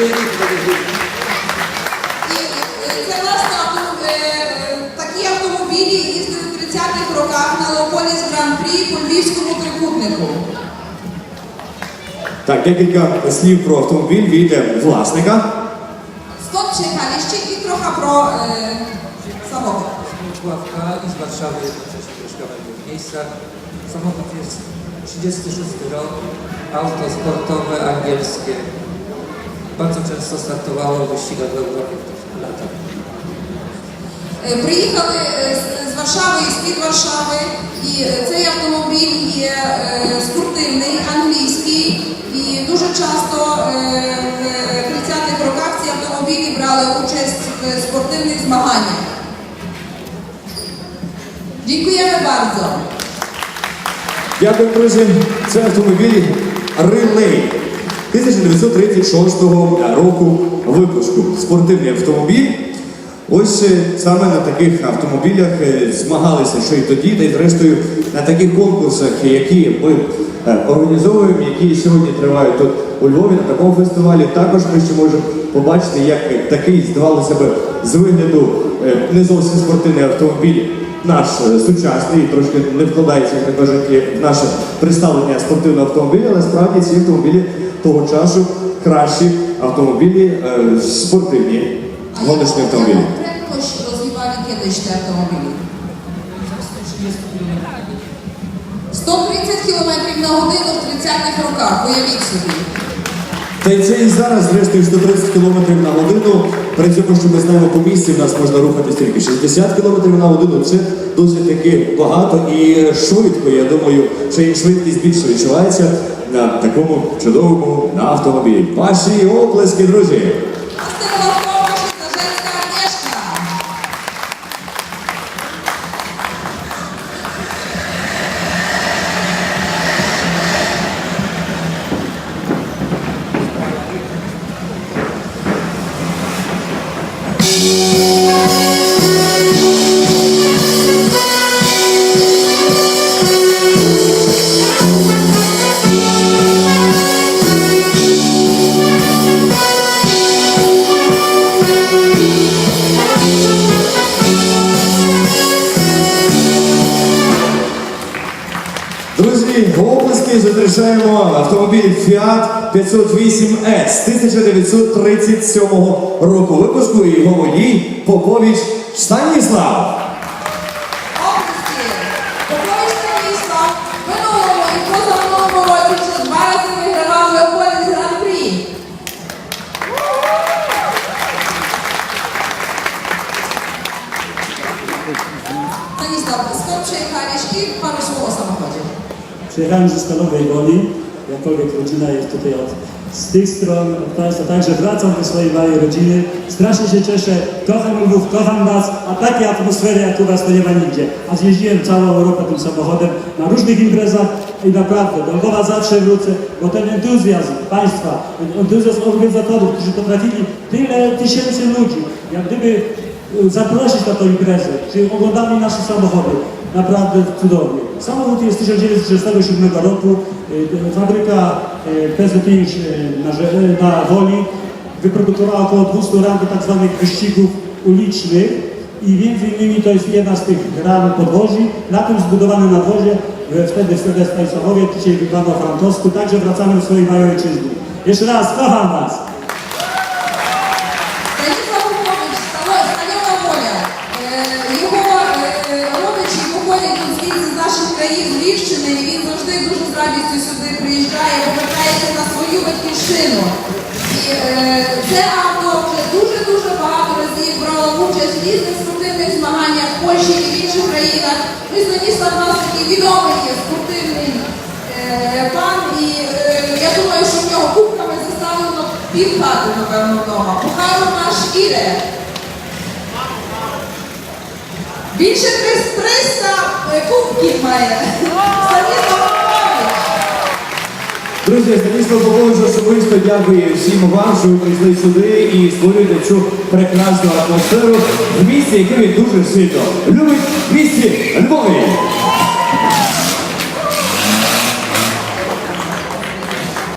І це власне такі 30-х роках на Лополіс Гран-прі по Львівському трикутнику. Так, декілька слів про автомобіль від власника. Stąd przyjechaliście i trochę pro e, samochód. Ławka i z Warszawy troszkę w innych miejscach. Samochód 36 rok, auto sportowe angielskie. Bardzo często startowało w wyścigach w Europie w tych latach. Приїхали е, з- Варшави і з-під Варшави, і е, цей автомобіль є е, спортивний, англійський, і дуже часто в 30-х роках ці автомобілі брали участь в спортивних змаганнях. Dziękujemy bardzo. Дякую, друзі. Це автомобіль Рилей 1936 року випуску. Спортивний автомобіль. Ось е, саме на таких автомобілях е, змагалися ще й тоді, та й зрештою на таких конкурсах, які ми е, організовуємо, які сьогодні тривають тут у Львові на такому фестивалі. Також ми ще можемо побачити, як такий, здавалося б, з вигляду не зовсім спортивний автомобіль наш сучасний, трошки не вкладається, як кажуть, в наше представлення спортивного автомобіля, але справді ці автомобілі того часу кращі автомобілі е, спортивні, гоночні автомобілі. Prędkość rozwijali kiedyś te automobile? 130 km на годину в 30-х роках, уявіть собі. Та й це і зараз, зрештою, 130 км на годину. При цьому, що ми знаємо по місці, в нас можна рухатись тільки 60 км на годину. Це досить таки багато і швидко. Я думаю, що і швидкість більше відчувається на такому чудовому на автомобілі. Ваші оплески, друзі! Оплески зустрічаємо автомобіль Fiat 508S 1937 року випуску і його водій Попович Станіслав. Okrzyski. Popowiedz Stanisław, Przyjechałem ze Stalowej Woli, jakkolwiek rodzina jest tutaj od, z tych stron, od Państwa, także wracam do swojej małej rodziny. Strasznie się cieszę, kocham Lwów, kocham Was, a takiej atmosfery jak u Was to nie ma nigdzie. A zjeździłem całą Europę tym samochodem na różnych imprezach i naprawdę do Lwowa zawsze wrócę, bo ten entuzjazm Państwa, entuzjazm organizatorów, którzy potrafili tyle tysięcy ludzi, jak gdyby y, zaprosić na tę imprezę, czy oglądali nasze samochody. Naprawdę cudownie. Samochód jest z 1937 roku. Y, Fabryka y, PZI y, na, na Woli wyprodukowała około 200 ram do tak wyścigów ulicznych i między innymi to jest jedna z tych ram podwozi. Na tym zbudowane nadwozie, wtedy wtedy Stanisławowie, dzisiaj w Iwano-Frankowsku, także wracamy do swojej małej ojczyzny. Jeszcze raz, kocham Was! Радістю сюди приїжджає, повертається на свою батьківщину. І е, це авто вже дуже-дуже багато разів брало участь в різних спортивних змаганнях в Польщі і в інших країнах. Ну Станіслав у нас відомий є спортивний е, пан, і е, я думаю, що в нього кубками заставлено пів хати, напевно, вдома. Похару наш іде. Більше 300 е, кубків має. Станіслав Попович. Друзі, Станіслав Попович особисто дякую всім вам, що ви прийшли сюди і створюєте цю прекрасну атмосферу в місті, яке він дуже сильно любить в місті Львові.